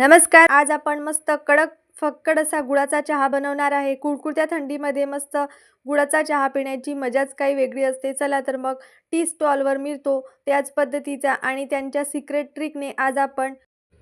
नमस्कार आज आपण मस्त कडक फक्कड असा गुळाचा चहा बनवणार आहे. कुळकुळत्या थंडीमध्ये मस्त गुळाचा चहा पिण्याची मजाच काही वेगळी असते. चला तर मग टी स्टॉलवर मिळतो त्याच पद्धतीचा आणि त्यांच्या सिक्रेट ट्रिकने आज आपण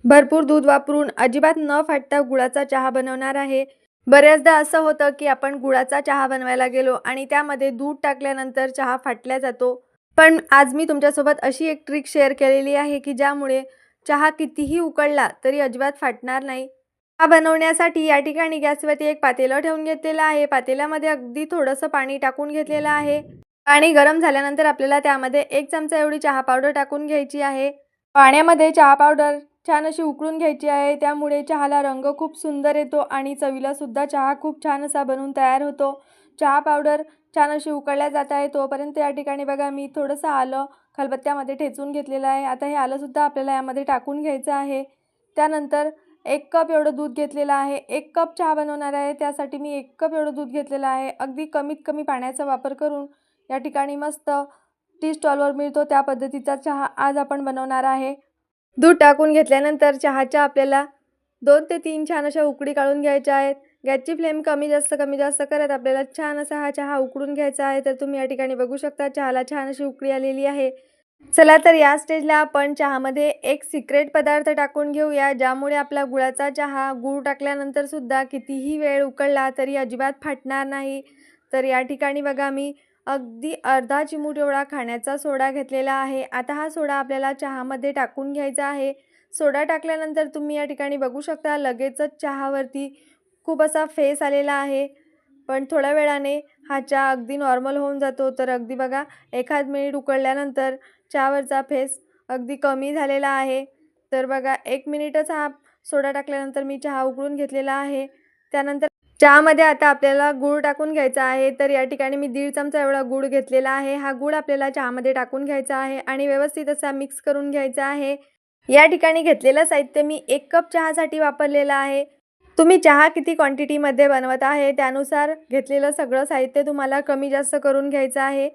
भरपूर दूध वापरून अजिबात न फाटता गुळाचा चहा बनवणार आहे. बऱ्याचदा असं होतं की आपण गुळाचा चहा बनवायला गेलो आणि त्यामध्ये दूध टाकल्यानंतर चहा फाटल्या जातो. पण आज मी तुमच्यासोबत अशी एक ट्रिक शेअर केलेली आहे की ज्यामुळे चहा कितीही उकळला तरी अजिबात फाटणार नाही. चहा बनवण्यासाठी या ठिकाणी गॅसवरती एक पातेलं ठेवून घेतलेलं आहे. पातेल्यामध्ये अगदी थोडंसं पाणी टाकून घेतलेलं आहे. पाणी गरम झाल्यानंतर आपल्याला त्यामध्ये एक चमचा एवढी चहा पावडर टाकून घ्यायची आहे. पाण्यामध्ये चहा पावडर छान अशी उकळून घ्यायची आहे. त्यामुळे चहाला रंग खूप सुंदर येतो आणि चवीला सुद्धा चहा खूप छान असा बनून तयार होतो. चहा पावडर छान अशी उकळल्या जात आहे. तोपर्यंत या ठिकाणी बघा मी थोडंसं आलं खलबत्त्यामध्ये ठेचून घेतलेलं आहे. आता हे आलंसुद्धा आपल्याला यामध्ये टाकून घ्यायचं आहे. त्यानंतर एक कप एवढं दूध घेतलेलं आहे. एक कप चहा बनवणार आहे. त्यासाठी मी एक कप एवढं दूध घेतलेलं आहे. अगदी कमीत कमी पाण्याचा वापर करून या ठिकाणी मस्त टी स्टॉलवर मिळतो त्या पद्धतीचा चहा आज आपण बनवणार आहे. दूध टाकून घेतल्यानंतर चहाच्या आपल्याला दोन ते तीन छान अशा उकडी काढून घ्यायच्या आहेत. गॅसची फ्लेम कमी जास्त कमी जास्त करत आपल्याला छान असा हा चहा उकडून घ्यायचा आहे तर तुम्ही या ठिकाणी बघू शकता चहाला छान अशी उकळी आलेली आहे. चला तर या स्टेजला आपण चहामध्ये एक सिक्रेट पदार्थ टाकून घेऊया ज्यामुळे आपला गुळाचा चहा गूळ टाकल्यानंतर सुद्धा कितीही वेळ उकळला तरी अजिबात फाटणार नाही. तर या ठिकाणी बघा मी अगदी अर्धा चिमूट एवढा खाण्याचा सोडा घेतलेला आहे. आता हा सोडा आपल्याला चहामध्ये टाकून घ्यायचा आहे. सोडा टाकल्यानंतर तुम्ही या ठिकाणी बघू शकता लगेचच चहावरती खूप असा फेस आलेला आहे. पण थोड्या वेळाने हा चहा अगदी नॉर्मल होऊन जातो. तर अगदी बघा एखाद मिनिट उकळल्यानंतर चहावरचा फेस अगदी कमी झालेला आहे. तर बघा एक मिनिटच हा सोडा टाकल्यानंतर मी चहा उकळून घेतलेला आहे. त्यानंतर चहामध्ये आता आपल्याला गूळ टाकून घ्यायचा आहे. तर या ठिकाणी मी दीड चमचा एवढा गूळ घेतलेला आहे. हा गूळ आपल्याला चहामध्ये टाकून घ्यायचा आहे आणि व्यवस्थित असा मिक्स करून घ्यायचा आहे. या ठिकाणी घेतलेलं साहित्य मी एक कप चहासाठी वापरलेलं आहे. तुम्ही चहा किती क्वांटिटीमध्ये बनवत आहे? त्यानुसार घेतलेलं सगळं साहित्य तुम्हाला कमी जास्त करून घ्यायचं आहे.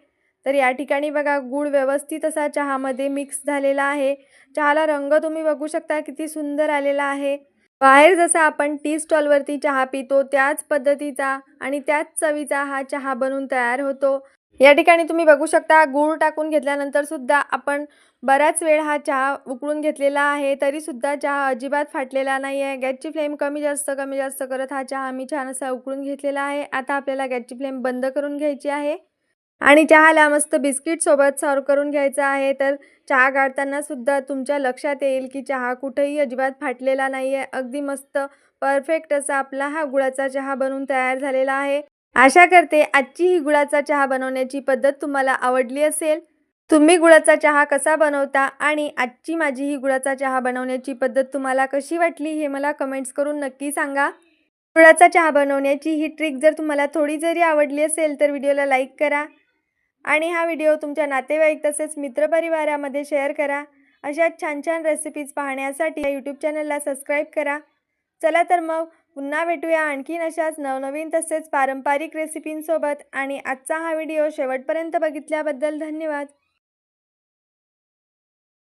तर या ठिकाणी बघा गूळ व्यवस्थित असा चहामध्ये मिक्स झालेला आहे. चहाला रंग तुम्ही बघू शकता किती सुंदर आलेला आहे. बाहेर जसा आपण टी स्टॉलवरती चहा पितो त्याच पद्धतीचा आणि त्याच चवीचा हा चहा बनून तयार होतो. या ठिकाणी तुम्ही बघू शकता गूळ टाकून घेतल्यानंतर सुद्धा आपण बराच वेळ हा चहा उकळून घेतलेला आहे. तरीसुद्धा चहा अजिबात फाटलेला नाही आहे गॅसची फ्लेम कमी जास्त कमी जास्त करत हा चहा आम्ही छान असा उकळून घेतलेला आहे. आता आपल्याला गॅसची फ्लेम बंद करून घ्यायची आहे. आणि चहाला मस्त बिस्किटसोबत सर्व करून घ्यायचा आहे. तर चहा काढताना सुद्धा तुमच्या लक्षात येईल की चहा कुठेही अजिबात फाटलेला नाही आहे अगदी मस्त परफेक्ट असा आपला हा गुळाचा चहा बनवून तयार झालेला आहे. आशा करते आजची ही गुळाचा चहा बनवण्याची पद्धत तुम्हाला आवडली असेल. तुम्ही गुळाचा चहा कसा बनवता आणि आजची माझी ही गुळाचा चहा बनवण्याची पद्धत तुम्हाला कशी वाटली हे मला कमेंट्स करून नक्की सांगा. गुळाचा चहा बनवण्याची ही ट्रिक जर तुम्हाला थोडी जरी आवडली असेल तर व्हिडिओला लाईक करा. आणि हा व्हिडिओ तुमच्या नातेवाईक तसेच मित्रपरिवारामध्ये शेअर करा. अशा छान छान रेसिपीज पाहण्यासाठी या यूट्यूब चॅनलला सबस्क्राईब करा. चला तर मग पुन्हा भेटूया आणखीन अशाच नवनवीन तसेच पारंपरिक रेसिपींसोबत आणि आजचा हा व्हिडिओ शेवटपर्यंत बघितल्याबद्दल धन्यवाद.